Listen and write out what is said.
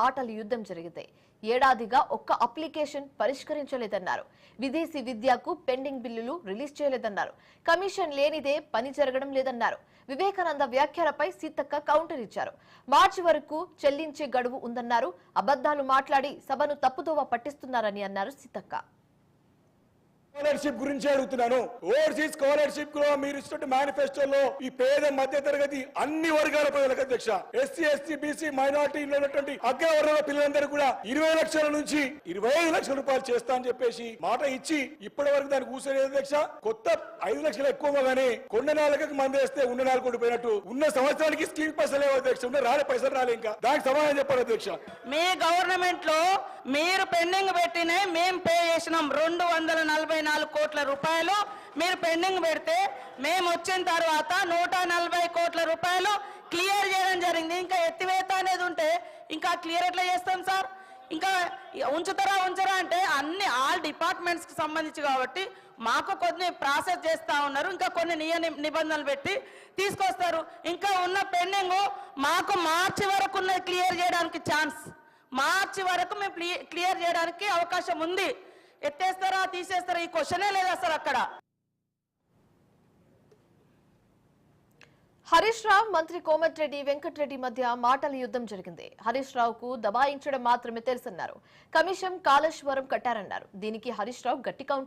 మాటల యుద్ధం జరిగితే ఏడాదిగా ఒక్క అప్లికేషన్ పరిష్కరించలేదన్నారు. విదేశీ విద్యకు పెండింగ్ బిల్లులు రిలీజ్ చేయలేదన్నారు. కమిషన్ లేనిదే పని జరగడం లేదన్నారు. వివేకానంద వ్యాఖ్యలపై సీతక్క కౌంటర్ ఇచ్చారు. మార్చి వరకు చెల్లించే గడువు ఉందన్నారు. అబద్దాలు మాట్లాడి సభను తప్పుదోవ పట్టిస్తున్నారని అన్నారు సీతక్క. స్కాలర్షిప్ గురించి అడుగుతున్నాను. ఓవర్సీస్ స్కాలర్షిప్లో మీరు ఇస్తున్న మేనిఫెస్టోలో ఈ పేద మధ్య తరగతి అన్ని వర్గాల ప్రజలకు అధ్యక్ష. ఎస్సీ ఎస్టీ బీసీ మైనార్టీలో ఉన్నటువంటి అగ్రవర్గాల పిల్లలందరూ కూడా ఇరవై లక్షల నుంచి ఇరవై ఐదు లక్షల రూపాయలు చేస్తా అని చెప్పేసి మాట ఇచ్చి ఇప్పటి వరకు దానికి కూర్చోలేదు అధ్యక్ష. కొత్త ఐదు లక్షలు ఎక్కువ కానీ కొండ నెలలకు మంది వేస్తే ఉన్న నాలుగు కొడిపోయినట్టు ఉన్న సంవత్సరానికి స్కీమ్ పైసలు లేవు అధ్యక్ష. ఉన్న రాలే పైసలు రాలే ఇంకా. దానికి సమాధానం చెప్పాలి అధ్యక్ష. మీ గవర్నమెంట్లో మీరు పెండింగ్ పెట్టినే మేము పే చేసినాం. రెండు వందల నలభై నాలుగు కోట్ల రూపాయలు మీరు పెండింగ్ పెడితే మేము వచ్చిన తర్వాత నూట నలభై కోట్ల రూపాయలు క్లియర్ చేయడం జరిగింది. ఇంకా ఎత్తివేత అనేది ఉంటే ఇంకా క్లియర్ ఎట్లా చేస్తాం సార్? ఇంకా ఉంచుతారా ఉంచరా అంటే అన్ని ఆల్ డిపార్ట్మెంట్స్కి సంబంధించి కాబట్టి మాకు కొన్ని ప్రాసెస్ చేస్తూ ఉన్నారు. ఇంకా కొన్ని నియ నిబంధనలు పెట్టి తీసుకొస్తారు. ఇంకా ఉన్న పెండింగ్ మాకు మార్చి వరకు ఉన్నది క్లియర్ చేయడానికి ఛాన్స్. మార్చి వరకు మేము క్లియర్ చేయడానికి అవకాశం ఉంది. ఎత్తేస్తారా తీసేస్తారా? ఈ క్వశ్చనే లేదు అసలు అక్కడ. హరీష్ రావు మంత్రి కోమటిరెడ్డి వెంకటరెడ్డి మధ్య మాటల యుద్ధం జరిగింది. హరీష్ రావుకు దబాయించడం మాత్రమే తెలుసన్నారు. కమిషన్ కాళేశ్వరం కట్టారన్నారు. దీనికి హరీష్ రావు గట్టి కౌంటర్